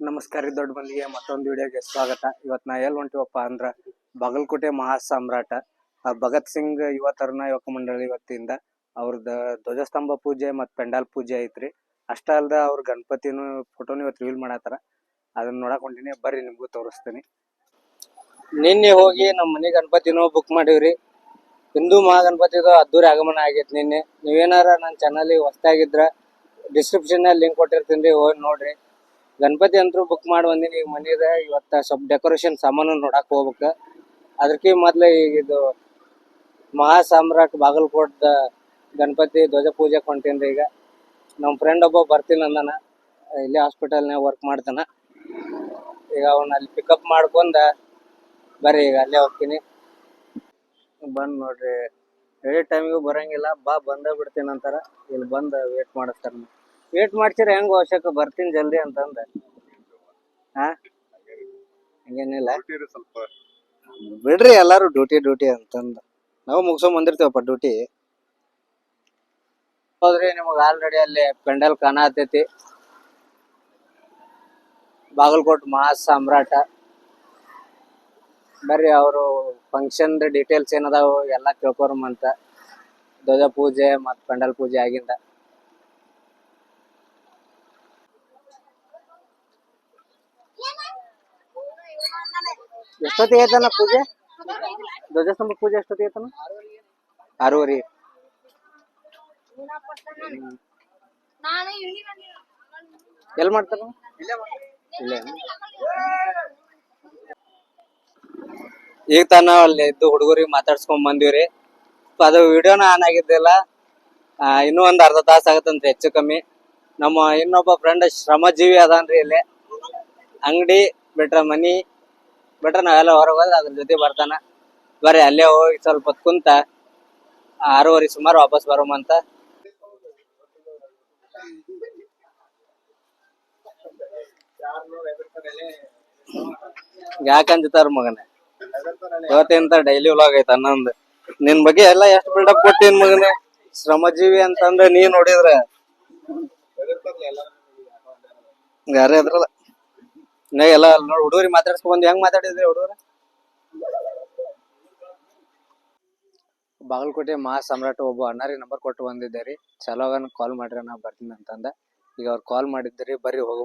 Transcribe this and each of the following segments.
ನಮಸ್ಕಾರ ರೀ ದೊಡ್ಡ ಮಂದಿಗೆ, ಮತ್ತೊಂದು ವಿಡಿಯೋಗೆ ಸ್ವಾಗತ. ಇವತ್ತು ನಾ ಎಲ್ಲಿ ಹೊಂಟಿವಪ್ಪ ಅಂದ್ರ ಬಾಗಲಕೋಟೆ ಮಹಾ ಸಾಮ್ರಾಟ ಭಗತ್ ಸಿಂಗ್ ಯುವ ತರುಣ ಯುವಕ ಮಂಡಳಿ ವತಿಯಿಂದ ಅವ್ರದ್ದು ಧ್ವಜಸ್ತಂಭ ಪೂಜೆ ಮತ್ತು ಪೆಂಡಾಲ್ ಪೂಜೆ ಐತ್ರಿ. ಅಷ್ಟ ಅಲ್ದ ಅವ್ರ ಗಣಪತಿನೂ ಫೋಟೋನು ಇವತ್ತು ರಿವೀಲ್ ಮಾಡತ್ತಾರ. ಅದನ್ನ ನೋಡಕ್ ಹೊಂಟಿನಿ. ಬರ್ರಿ ನಿಮ್ಗೂ ತೋರಿಸ್ತೀನಿ. ನಿನ್ನೆ ಹೋಗಿ ನಮ್ಮ ಮನೆ ಗಣಪತಿನೂ ಬುಕ್ ಮಾಡೀವ್ರಿ. ಹಿಂದೂ ಮಹಾಗಣಪತಿದು ಅದ್ದೂರಿ ಆಗಮನ ಆಗೈತಿ ನಿನ್ನೆ. ನೀವೇನಾರ ನನ್ನ ಚಾನಲ್ ಹೊಸ್ತಾಗಿದ್ರ ಡಿಸ್ಕ್ರಿಪ್ಷನ್ ಲಿಂಕ್ ಕೊಟ್ಟಿರ್ತೀನಿ ಹೋಗಿ ನೋಡ್ರಿ. ಗಣಪತಿ ಅಂತೂ ಬುಕ್ ಮಾಡಿ ಬಂದಿನಿ. ಈಗ ಮನೆದ ಇವತ್ತ ಸ್ವಲ್ಪ ಡೆಕೋರೇಷನ್ ಸಾಮಾನು ನೋಡಕ್ ಹೋಗ್ಬೇಕ. ಅದಕ್ಕೆ ಮೊದ್ಲು ಈಗ ಇದು ಮಹಾ ಸಾಮ್ರಾಟ್ ಬಾಗಲಕೋಟದ ಗಣಪತಿ ಧ್ವಜ ಪೂಜೆ ಹೊಂಟೀನ್ರಿ ಈಗ ನಮ್ಮ ಫ್ರೆಂಡ್ ಒಬ್ಬ ಬರ್ತೀನಿ ಅಂದಾನ. ಇಲ್ಲೇ ಹಾಸ್ಪಿಟಲ್ನಾಗ ವರ್ಕ್ ಮಾಡ್ತಾನ. ಈಗ ಅವನ್ನ ಅಲ್ಲಿ ಪಿಕಪ್ ಮಾಡ್ಕೊಂಡ ಬರ್ರಿ ಈಗ ಅಲ್ಲೇ ಹೋಗ್ತೀನಿ. ಬಂದ್ ನೋಡ್ರಿ. ಹೇಳಿ ಟೈಮಿಗೂ ಬರಂಗಿಲ್ಲ. ಬಾ ಬಂದ ಬಿಡ್ತೀನಿ ಅಂತಾರ. ಇಲ್ಲಿ ಬಂದ ವೇಟ್ ಮಾಡಿಸ್ತಾರ. ವೇಟ್ ಮಾಡ್ಸಿರ ಹೆಂಗ್ ಅವಶ್ಯಕ ಬರ್ತೀನಿ ಜಲ್ದಿ ಅಂತಂದ. ಹಾ? ಹಂಗೇನಿಲ್ಲ. ಸ್ವಲ್ಪ. ಬಿಡ್ರಿ ಎಲ್ಲಾರು ಡ್ಯೂಟಿ ಡ್ಯೂಟಿ ಅಂತಂದ. ನಾವು ಮುಗಿಸೋ ಬಂದಿರ್ತೇವಪ್ಪ ಡ್ಯೂಟಿ ಹೌದ್ರಿ ನಿಮಗ ಆಲ್ರೆಡಿ ಅಲ್ಲಿ ಪೆಂಡಲ್ ಕಾಣತೈತಿ. ಬಾಗಲಕೋಟ್ ಮಹಾ ಸಾಮ್ರಾಟ. ಬರ್ರಿ ಅವರು ಫಂಕ್ಷನ್ ಡೀಟೇಲ್ಸ್ ಏನದಾವು ಎಲ್ಲಾ ಅಂತ. ಧ್ವಜ ಪೂಜೆ ಮತ್ ಪೆಂಡಲ್ ಪೂಜೆ ಆಗಿಂದ. ಎಷ್ಟೊತ್ತಿಗೆ ಐತನ ಪೂಜೆ? ಧ್ವಜಸ್ತಂಭ ಪೂಜೆ ಎಷ್ಟೊತ್ತಿಗೆ ಐತನ ಆರೂವರೆ. ಎಲ್ಲಿ ಮಾಡ್ತಾರ? ಈಗ ತಾನ ಅಲ್ಲಿ ಇದ್ದು ಹುಡುಗರಿಗೆ ಮಾತಾಡ್ಸ್ಕೊಂಡ್ ಬಂದಿವ್ರಿ. ಅದು ವಿಡಿಯೋನ ಆನ್ ಆಗಿದ್ದಿಲ್ಲ ಇನ್ನೂ ಒಂದ್ ಅರ್ಧ ತಾಸ ಆಗತ್ತಂತ ಹೆಚ್ಚು ಕಮ್ಮಿ. ನಮ್ಮ ಇನ್ನೊಬ್ಬ ಫ್ರೆಂಡ್ ಶ್ರಮಜೀವಿ ಅದಾನ್ರಿ ಇಲ್ಲಿ. ಅಂಗಡಿ, ಬಿಟ್ರ ಮನಿ ಬಿಟ್ರ ನಾವೆಲ್ಲ ಹೊರಗೆ ಹೋದ್ರೆ ಅದ್ರ ಜೊತೆ ಬರ್ತಾನ. ಬರ್ರಿ ಅಲ್ಲೇ ಹೋಗಿ ಸ್ವಲ್ಪ ಹೊತ್ತು ಕುಂತ ಆರೂವರೆ ಸುಮಾರು ವಾಪಸ್ ಬರೋಮಂತ ಯಾಕಂತಾರ ಮಗನ? ಇವತ್ತಿಂತ ಡೈಲಿ ವ್ಲಾಗ್ ಐತ ಅನ್ನೊಂದು. ನಿನ್ ಬಗ್ಗೆ ಎಲ್ಲ ಎಷ್ಟ್ ಬಿಲ್ಡಪ್ ಕೊಟ್ಟಿನ್ ಮಗನೇ? ಶ್ರಮಜೀವಿ ಅಂತಂದ್ರೆ ನೀ ನೋಡಿದ್ರ. ಯಾರೇ ಅದ್ರಲ್ಲ ನಾ ಎಲ್ಲ ನೋಡಿ ಹುಡುಗರಿ ಮಾತಾಡ್ಸ್ಕೊಂಡ್ ಬಂದ್ ಹೆಂಗ್ ಮಾತಾಡಿದ್ರಿ ಹುಡುಗರ? ಬಾಗಲಕೋಟೆ ಮಹಾ ಸಮ್ರಾಟ್ ಒಬ್ಬ ಅಣ್ಣಾರಿ ನಂಬರ್ ಕೊಟ್ಟು ಬಂದಿದ್ದೆ ರೀ. ಚಲೋ ಕಾಲ್ ಮಾಡ್ರಿ ನಾ ಬರ್ತೀನಿ ಅಂತಂದ. ಈಗ ಅವ್ರು ಕಾಲ್ ಮಾಡಿದ್ರಿ ಬರ್ರಿ ಹೋಗು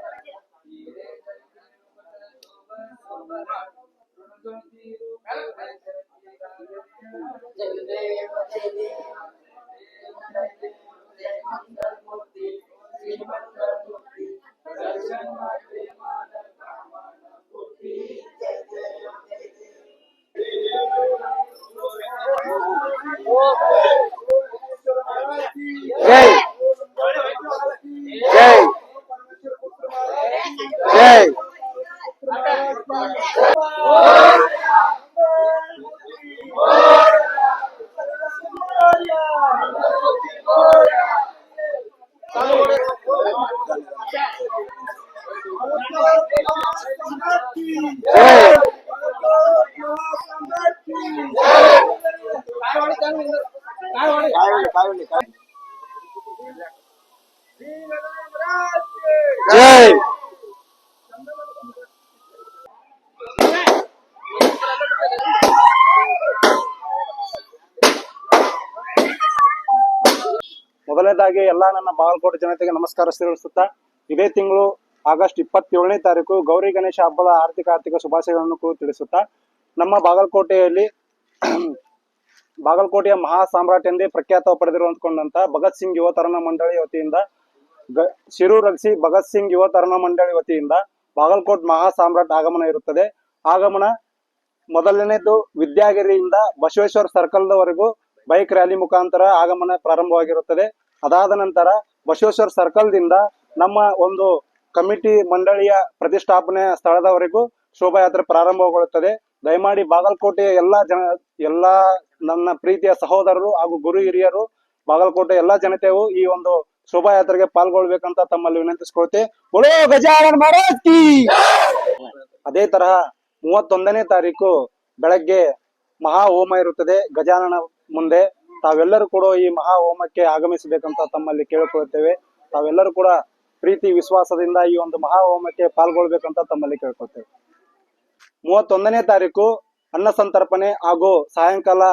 ಜೈ ಮೊದಲನೇದಾಗಿ ಎಲ್ಲ ನನ್ನ ಬಾಗಲಕೋಟೆ ಜನತೆಗೆ ನಮಸ್ಕಾರ ತಿಳಿಸುತ್ತಾ ಇದೇ ತಿಂಗಳು ಆಗಸ್ಟ್ ಇಪ್ಪತ್ತೇಳನೇ ತಾರೀಕು ಗೌರಿ ಗಣೇಶ ಹಬ್ಬದ ಆರ್ಥಿಕ ಆರ್ಥಿಕ ಶುಭಾಶಯಗಳನ್ನು ತಿಳಿಸುತ್ತಾ, ನಮ್ಮ ಬಾಗಲಕೋಟೆಯಲ್ಲಿ ಬಾಗಲಕೋಟೆಯ ಮಹಾ ಸಾಮ್ರಾಟ್ ಎಂದೇ ಪ್ರಖ್ಯಾತ ಪಡೆದಿರುವಂತಕೊಂಡಂತ ಭಗತ್ ಸಿಂಗ್ ಯುವ ತರುಣ ಮಂಡಳಿ ವತಿಯಿಂದ ಶಿರೂರ್ ರಗಿಸಿ ಭಗತ್ ಸಿಂಗ್ ಯುವ ತರುಣ ಮಂಡಳಿ ವತಿಯಿಂದ ಬಾಗಲಕೋಟ್ ಮಹಾ ಸಾಮ್ರಾಟ್ ಆಗಮನ ಇರುತ್ತದೆ. ಆಗಮನ ಮೊದಲನೇದು ವಿದ್ಯಾಗಿರಿಯಿಂದ ಬಸವೇಶ್ವರ ಸರ್ಕಲ್ದವರೆಗೂ ಬೈಕ್ ರ್ಯಾಲಿ ಮುಖಾಂತರ ಆಗಮನ ಪ್ರಾರಂಭವಾಗಿರುತ್ತದೆ. ಅದಾದ ನಂತರ ಬಸವೇಶ್ವರ ಸರ್ಕಲ್ದಿಂದ ನಮ್ಮ ಒಂದು ಕಮಿಟಿ ಮಂಡಳಿಯ ಪ್ರತಿಷ್ಠಾಪನೆ ಸ್ಥಳದವರೆಗೂ ಶೋಭಾಯಾತ್ರೆ ಪ್ರಾರಂಭಗೊಳ್ಳುತ್ತದೆ. ದಯಮಾಡಿ ಬಾಗಲಕೋಟೆಯ ಎಲ್ಲಾ ಜನ, ಎಲ್ಲಾ ನನ್ನ ಪ್ರೀತಿಯ ಸಹೋದರರು ಹಾಗೂ ಗುರು ಹಿರಿಯರು ಬಾಗಲಕೋಟೆ ಎಲ್ಲಾ ಜನತೆಯು ಈ ಒಂದು ಶೋಭಾಯಾತ್ರೆಗೆ ಪಾಲ್ಗೊಳ್ಬೇಕಂತ ತಮ್ಮಲ್ಲಿ ವಿನಂತಿಸ್ಕೊಳ್ತೇವೆ ಅದೇ ತರಹ ಮೂವತ್ತೊಂದನೇ ತಾರೀಕು ಬೆಳಗ್ಗೆ ಮಹಾ ಹೋಮ ಇರುತ್ತದೆ. ಗಜಾನನ ಮುಂದೆ ತಾವೆಲ್ಲರೂ ಕೂಡ ಈ ಮಹಾ ಹೋಮಕ್ಕೆ ಆಗಮಿಸಬೇಕಂತ ತಮ್ಮಲ್ಲಿ ಕೇಳಿಕೊಳ್ಳುತ್ತೇವೆ. ತಾವೆಲ್ಲರೂ ಕೂಡ ಪ್ರೀತಿ, ವಿಶ್ವಾಸದಿಂದ ಈ ಒಂದು ಮಹಾ ಹೋಮಕ್ಕೆ ಪಾಲ್ಗೊಳ್ಬೇಕಂತ ತಮ್ಮಲ್ಲಿ ಕೇಳ್ಕೊಳ್ತೇವೆ ಮೂವತ್ತೊಂದನೇ ತಾರೀಕು ಅನ್ನ ಸಂತರ್ಪಣೆ ಹಾಗೂ ಸಾಯಂಕಾಲ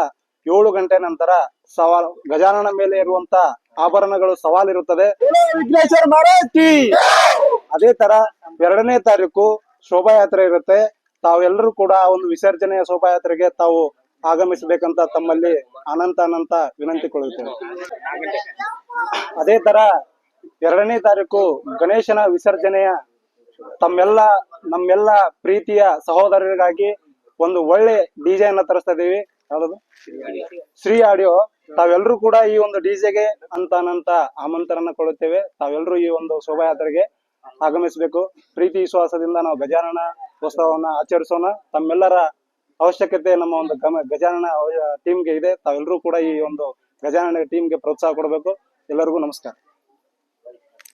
ಏಳು ಗಂಟೆ ನಂತರ ಸವಾಲ್ ಗಜಾನನ ಮೇಲೆ ಇರುವಂತ ಆಭರಣಗಳು ಸವಾಲಿರುತ್ತದೆ. ಅದೇ ತರ ಎರಡನೇ ತಾರೀಕು ಶೋಭಾಯಾತ್ರೆ ಇರುತ್ತೆ. ತಾವೆಲ್ಲರೂ ಕೂಡ ಒಂದು ವಿಸರ್ಜನೆಯ ಶೋಭಾಯಾತ್ರೆಗೆ ತಾವು ಆಗಮಿಸಬೇಕಂತ ತಮ್ಮಲ್ಲಿ ಅನಂತ ಅನಂತ ವಿನಂತಿಕೊಳ್ಳುತ್ತೇವೆ. ಅದೇ ತರ ಎರಡನೇ ತಾರೀಕು ಗಣೇಶನ ವಿಸರ್ಜನೆಯ ತಮ್ಮೆಲ್ಲ, ನಮ್ಮೆಲ್ಲ ಪ್ರೀತಿಯ ಸಹೋದರರಿಗಾಗಿ ಒಂದು ಒಳ್ಳೆ ಡಿಜೆ ಅನ್ನ ತರಿಸ್ತಾ ಇದೀವಿ. ಯಾವ್ದದು? ಶ್ರೀ ಆಡಿಯೋ. ತಾವೆಲ್ಲರೂ ಕೂಡ ಈ ಒಂದು ಡಿಜೆಗೆ ಅಂತ ಅನಂತ ಆಮಂತ್ರಣ ಕೊಡುತ್ತೇವೆ. ತಾವೆಲ್ಲರೂ ಈ ಒಂದು ಶೋಭಾಯಾತ್ರೆಗೆ ಆಗಮಿಸಬೇಕು. ಪ್ರೀತಿ ವಿಶ್ವಾಸದಿಂದ ನಾವು ಗಜಾನನ ಉತ್ಸವವನ್ನ ಆಚರಿಸೋಣ. ತಮ್ಮೆಲ್ಲರ ಅವಶ್ಯಕತೆ ನಮ್ಮ ಒಂದು ಗಮ, ಗಜಾನನ ಟೀಮ್ಗೆ ಇದೆ. ತಾವೆಲ್ಲರೂ ಕೂಡ ಈ ಒಂದು ಗಜಾನನ ಟೀಮ್ಗೆ ಪ್ರೋತ್ಸಾಹ ಕೊಡಬೇಕು. ಎಲ್ಲರಿಗೂ ನಮಸ್ಕಾರ.